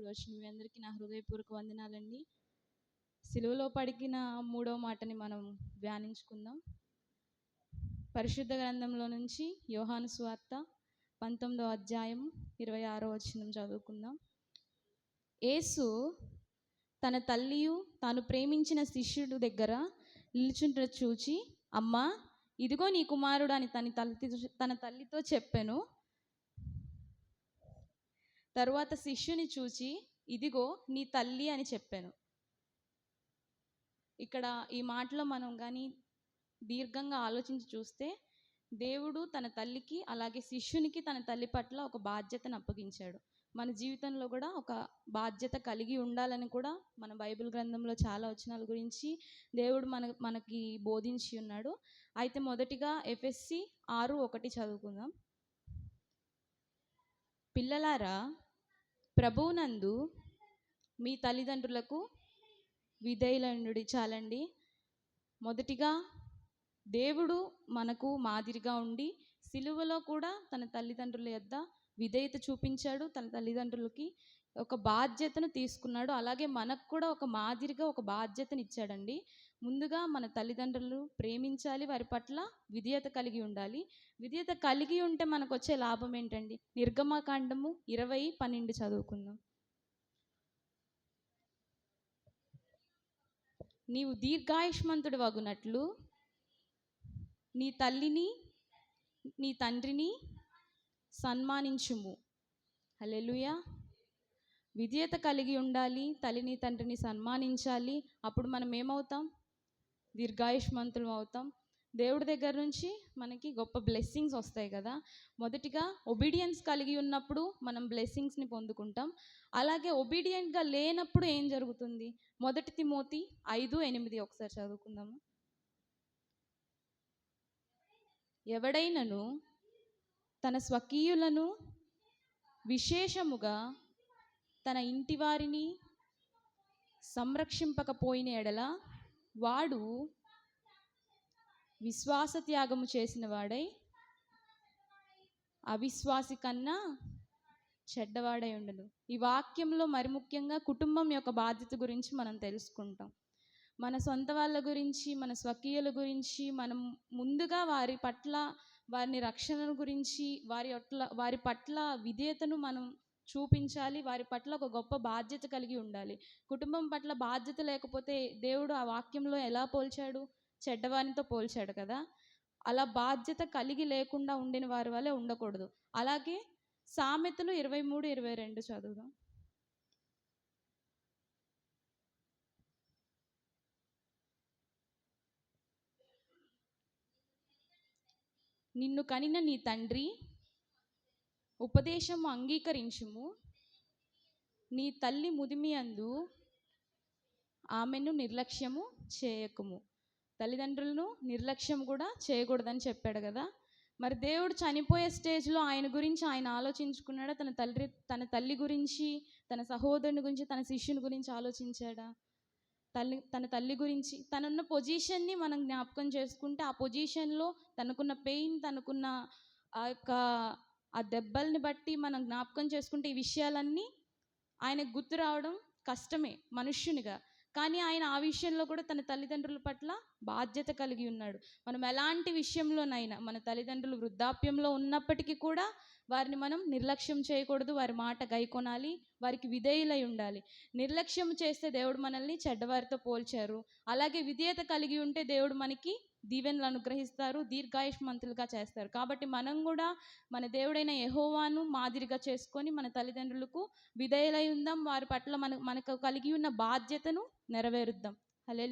ఇప్పుడు వచ్చిన మీ అందరికీ నా హృదయపూర్వక వందనాలండి. సిలువలో పడికిన మూడవ మాటని మనం ధ్యానించుకుందాం. పరిశుద్ధ గ్రంథంలో నుంచి యోహాను స్వార్త పంతొమ్మిదో అధ్యాయం ఇరవై ఆరో వచనం చదువుకుందాం. యేసు తన తల్లియు తాను ప్రేమించిన శిష్యుడు దగ్గర నిల్చుంట చూచి అమ్మా ఇదిగో నీ కుమారుడు అని తన తల్లి తన తల్లితో చెప్పాను. తరువాత శిష్యుని చూచి ఇదిగో నీ తల్లి అని చెప్పాను. ఇక్కడ ఈ మాటలో మనం కానీ దీర్ఘంగా ఆలోచించి చూస్తే దేవుడు తన తల్లికి అలాగే శిష్యునికి తన తల్లి పట్ల ఒక బాధ్యతను అప్పగించాడు. మన జీవితంలో కూడా ఒక బాధ్యత కలిగి ఉండాలని కూడా మన బైబిల్ గ్రంథంలో చాలా వచనాల గురించి దేవుడు మన మనకి బోధించి ఉన్నాడు. అయితే మొదటిగా ఎఫ్ఎస్సి ఆరు ఒకటి చదువుకుందాం. పిల్లలారా ప్రభువునందు మీ తల్లిదండ్రులకు విధేయులనుడి చాలండి. మొదటిగా దేవుడు మనకు మాదిరిగా ఉండి సిలువలో కూడా తన తల్లిదండ్రుల యొద్ద విధేయత చూపించాడు. తన తల్లిదండ్రులకి ఒక బాధ్యతను తీసుకున్నాడు. అలాగే మనకు కూడా ఒక మాదిరిగా ఒక బాధ్యతను ఇచ్చాడండి ముందుగా మన తల్లిదండ్రులు ప్రేమించాలి వారి పట్ల విధేయత కలిగి ఉండాలి. విధేయత కలిగి ఉంటే మనకు వచ్చే లాభం ఏంటండి? నిర్గమకాండము ఇరవై పన్నెండు చదువుకుందాం. నీవు దీర్ఘాయుష్మంతుడు వగునట్లు నీ తల్లిని నీ తండ్రిని సన్మానించుము. హలెలుయా విధేయత కలిగి ఉండాలి తల్లిని తండ్రిని సన్మానించాలి. అప్పుడు మనం ఏమవుతాం దీర్ఘాయుష్మంతులు అవుతాం. దేవుడి దగ్గర నుంచి మనకి గొప్ప బ్లెస్సింగ్స్ వస్తాయి కదా. మొదటిగా ఒబీడియన్స్ కలిగి ఉన్నప్పుడు మనం బ్లెస్సింగ్స్ని పొందుకుంటాం. అలాగే ఒబీడియంట్గా లేనప్పుడు ఏం జరుగుతుంది? మొదటి తిమోతి ఐదు ఎనిమిది ఒకసారి చదువుకుందాము? ఎవడైనను తన స్వకీయులను విశేషముగా తన ఇంటి వారిని సంరక్షింపకపోయిన ఎడల వాడు విశ్వాస త్యాగము చేసిన వాడై అవిశ్వాసి కన్నా చెడ్డవాడై ఉండదు ఈ వాక్యంలో మరి ముఖ్యంగా కుటుంబం యొక్క బాధ్యత గురించి మనం తెలుసుకుంటాం. మన సొంత వాళ్ళ గురించి మన స్వకీయుల గురించి మనం ముందుగా వారి పట్ల వారిని రక్షణ గురించి వారి పట్ల వారి పట్ల విధేయతను మనం చూపించాలి వారి పట్ల ఒక గొప్ప బాధ్యత కలిగి ఉండాలి. కుటుంబం పట్ల బాధ్యత లేకపోతే దేవుడు ఆ వాక్యంలో ఎలా పోల్చాడు? చెడ్డవానితో పోల్చాడు కదా. అలా బాధ్యత కలిగి లేకుండా ఉండిన వారి వల్లే ఉండకూడదు. అలాగే సామెతలు ఇరవై మూడు ఇరవై రెండు చదువుదాం. నిన్ను కనిన నీ తండ్రి ఉపదేశము అంగీకరించుము. నీ తల్లి ముదిమి అందు ఆమెను నిర్లక్ష్యము చేయకుము. తల్లిదండ్రులను నిర్లక్ష్యం కూడా చేయకూడదని చెప్పాడు కదా. మరి దేవుడు చనిపోయే స్టేజ్లో ఆయన గురించి ఆయన ఆలోచించుకున్నాడా? తన తల్లి తన తల్లి గురించి తన సహోదరుని గురించి తన శిష్యుని గురించి ఆలోచించాడా? తల్లి తన తల్లి గురించి తనున్న పొజిషన్ని మనం జ్ఞాపకం చేసుకుంటే ఆ పొజిషన్లో తనకున్న పెయిన్ తనకున్న ఆ యొక్క ఆ దెబ్బల్ని బట్టి మనం జ్ఞాపకం చేసుకుంటే ఈ విషయాలన్నీ ఆయనకు గుర్తు రావడం కష్టమే మనుష్యునిగా. కానీ ఆయన ఆ విషయంలో కూడా తన తల్లిదండ్రుల పట్ల బాధ్యత కలిగి ఉన్నాడు. మనం ఎలాంటి విషయంలోనైనా మన తల్లిదండ్రులు వృద్ధాప్యంలో ఉన్నప్పటికీ కూడా వారిని మనం నిర్లక్ష్యం చేయకూడదు. వారి మాట గైకొనాలి. వారికి విధేయులై ఉండాలి. నిర్లక్ష్యం చేస్తే దేవుడు మనల్ని చెడ్డవారితో పోల్చారు. అలాగే విధేయత కలిగి ఉంటే దేవుడు మనకి దీవెనలు అనుగ్రహిస్తారు దీర్ఘాయుష్మంతులుగా చేస్తారు. కాబట్టి మనం కూడా మన దేవుడైన యహోవాను మాదిరిగా చేసుకొని మన తల్లిదండ్రులకు విధేయులై ఉందాం. వారి పట్ల మన మనకు కలిగి ఉన్న బాధ్యతను నెరవేరుద్దాం. హలే